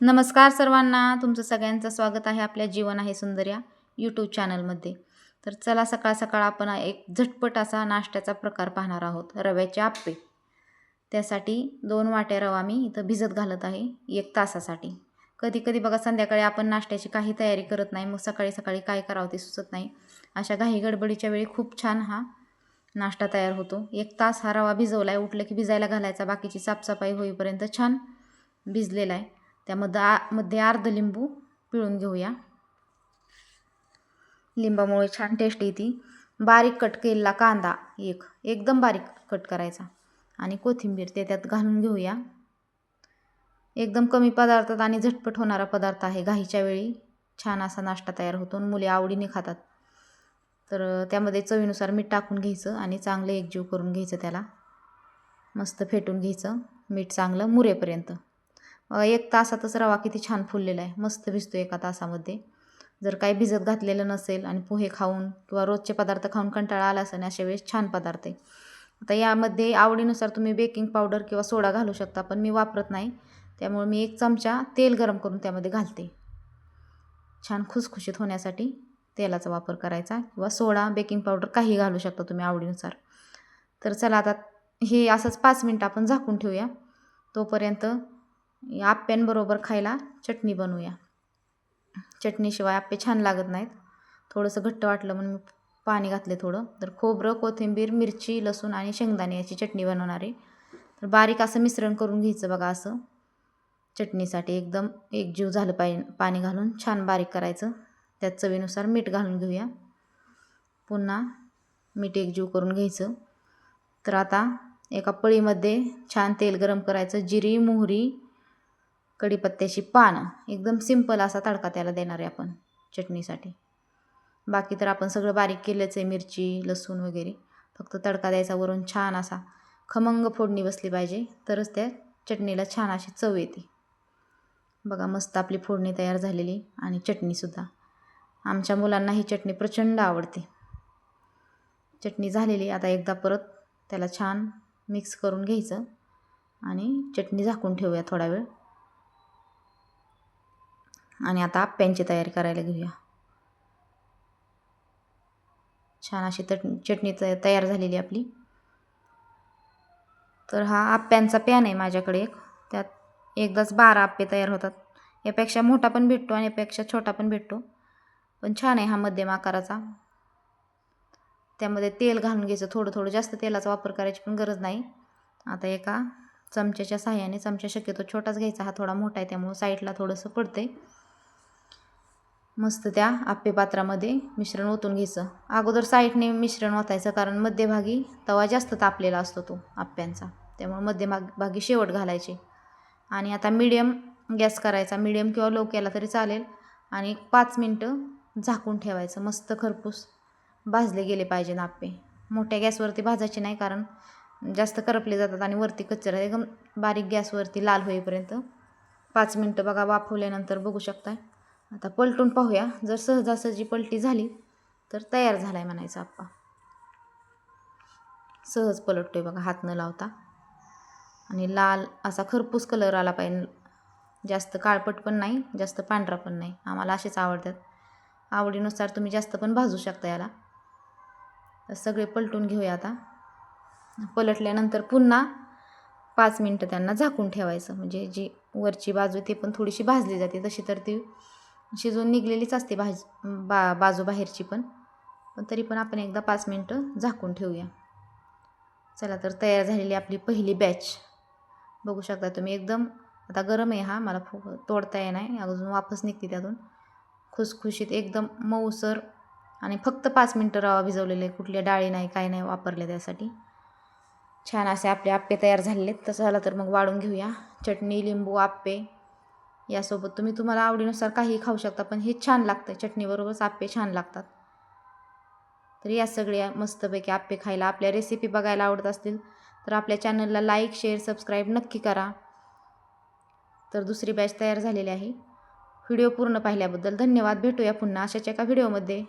नमस्कार सर्वांना. तुमचं सगळ्यांचं स्वागत आहे आपल्या जीवन आहे सुंदर या यूट्यूब चॅनलमध्ये तर चला सकाळ सकाळ आपण एक झटपट असा नाश्त्याचा प्रकार पाहणार आहोत रव्याचे आप्पे. त्यासाठी दोन वाट्या रवा मी इथं भिजत घालत आहे एक तासासाठी. कधी कधी बघा संध्याकाळी आपण नाश्त्याची काही तयारी करत नाही मग सकाळी सकाळी काय करावं ते सुचत नाही. अशा घाई गडबडीच्या वेळी खूप छान हा नाश्ता तयार होतो. एक तास हा रवा भिजवला आहे उठलं की भिजायला घालायचा बाकीची साफसफाई होईपर्यंत छान भिजलेला आहे. त्यामध्ये मध्ये अर्ध लिंबू पिळून घेऊया. लिंबामुळे छान टेस्ट येते. बारीक कट केलेला कांदा एक एकदम बारीक कट करायचा. आणि कोथिंबीर ते त्यात घालून घेऊया. एकदम कमी पदार्थात आणि झटपट होणारा पदार्थ आहे घाईच्या वेळी. छान असा नाश्ता तयार होतो आणि मुले आवडीने खातात. तर त्यामध्ये चवीनुसार मीठ टाकून घ्यायचं आणि चांगलं एकजीव करून घ्यायचं त्याला. मस्त फेटून घ्यायचं. मीठ चांगलं मुरेपर्यंत. एक तासातच रवा किती छान फुललेला आहे. मस्त भिजतो एका तासामध्ये. जर काही भिजत घातलेलं नसेल आणि पोहे खाऊन किंवा रोजचे पदार्थ खाऊन कंटाळा आला असेल अशा वेळेस छान पदार्थ आहे. आता यामध्ये आवडीनुसार तुम्ही बेकिंग पावडर किंवा सोडा घालू शकता पण मी वापरत नाही. त्यामुळे मी एक चमचा तेल गरम करून त्यामध्ये घालते. छान खुसखुशीत होण्यासाठी तेलाचा वापर करायचा किंवा सोडा बेकिंग पावडर काही घालू शकता तुम्ही आवडीनुसार. तर चला आता हे असंच पाच मिनटं आपण झाकून ठेवूया. तोपर्यंत आप्प्यांबरोबर खायला चटणी बनवूया. चटणीशिवाय आप्पे छान लागत नाहीत. थोडंसं घट्ट वाटलं म्हणून मी पाणी घातले थोडं. तर खोबरं कोथिंबीर मिरची लसूण आणि शेंगदाणे याची चटणी बनवणार. आहे तर बारीक असं मिश्रण करून घ्यायचं बघा असं. चटणीसाठी एकदम एकजीव झालं पाहिजे पाणी घालून छान बारीक करायचं. त्यात चवीनुसार मीठ घालून घेऊया. पुन्हा मीठ एकजीव करून घ्यायचं. तर आता एका पळीमध्ये छान तेल गरम करायचं. जिरी मोहरी कढीपत्त्याची पानं. एकदम सिंपल असा तडका त्याला देणार आहे आपण चटणीसाठी. बाकी तर आपण सगळं बारीक केलंच आहे मिरची लसूण वगैरे. फक्त तडका द्यायचा वरून छान असा खमंग फोडणी बसली पाहिजे तरच त्या चटणीला छान अशी चव येते. बघा मस्त आपली फोडणी तयार झालेली आणि चटणीसुद्धा आमच्या मुलांना ही चटणी प्रचंड आवडते. चटणी झालेली आता एकदा परत त्याला छान मिक्स करून घ्यायचं आणि चटणी झाकून ठेवूया थोडा वेळ. आणि आता आप्प्यांची तयारी करायला घेऊया. छान अशी तट चटणी त तयार झालेली आपली. तर हा आप्प्यांचा पॅन आहे माझ्याकडे एक. त्यात एकदाच बारा आप्पे तयार होतात. यापेक्षा मोठा पण भेटतो आणि यापेक्षा छोटा पण भेटतो. पण छान आहे हा मध्यम आकाराचा. त्यामध्ये तेल घालून घ्यायचं. थोडं थोडं जास्त तेलाचा वापर करायची पण गरज नाही. आता एका चमच्याच्या साह्याने चमचा शक्यतो छोटाच घ्यायचा. हा थोडा मोठा आहे त्यामुळं साईडला थोडंसं पडते मस्त त्या आप्पेपात्रामध्ये मिश्रण ओतून घ्यायचं. अगोदर साईडने मिश्रण ओतायचं कारण मध्यभागी तवा जास्त तापलेला असतो तो आप्प्यांचा. त्यामुळे मध्यभाग भागी शेवट घालायचे. आणि आता मीडियम गॅस करायचा. मीडियम किंवा लो केला तरी चालेल. आणि एक पाच मिनटं झाकून ठेवायचं. मस्त खरपूस भाजले गेले पाहिजे आप्पे. मोठ्या गॅसवरती भाजायचे नाही कारण जास्त करपले जातात आणि वरती कच्चर एकदम बारीक गॅसवरती लाल होईपर्यंत पाच मिनटं बघा वाफवल्यानंतर बघू शकताय. आता पलटून पाहूया. जर सहजासहजी पलटी झाली तर तयार झाला आहे म्हणायचा आप्पा. सहज पलटतोय बघा हात न लावता. आणि लाल असा खरपूस कलर आला पाहिजे. जास्त काळपट पण नाही जास्त पांढरा पण नाही. आम्हाला असेच आवडतात. आवडीनुसार तुम्ही जास्त पण भाजू शकता याला. तर सगळे पलटून घेऊया आता. पलटल्यानंतर पुन्हा पाच मिनटं त्यांना झाकून ठेवायचं. म्हणजे जी वरची बाजू ते पण थोडीशी भाजली जाते. तशी तर ती शिजून निघलेलीच असते भाज बा बाजू बाहेरची पण. पण तरी पण आपण एकदा पाच मिनटं झाकून ठेवूया. चला तर तयार झालेली आपली पहिली बॅच बघू शकता तुम्ही एकदम आता गरम आहे हा मला फु तोडता येणार नाही अजून वापस निघते त्यातून. खुसखुशीत एकदम मऊसर आणि फक्त पाच मिनटं रवा भिजवलेले कुठल्या डाळी नाही काय नाही वापरले त्यासाठी. छान असे आपले आप्पे तयार झालेले आहेत. तसं झालं तर मग वाढून घेऊया. चटणी लिंबू आप्पे. यासोबत तुम्ही तुम्हाला आवडीनुसार काहीही खाऊ शकता पण हे छान लागतं चटणीबरोबरच आप्पे छान लागतात. तर या सगळ्या मस्तपैकी आप्पे खायला आपल्या रेसिपी बघायला आवडत असतील तर आपल्या चॅनलला लाईक शेअर सबस्क्राईब नक्की करा. तर दुसरी बॅच तयार झालेली आहे. व्हिडिओ पूर्ण पाहिल्याबद्दल धन्यवाद. भेटूया पुन्हा अशाच एका व्हिडिओमध्ये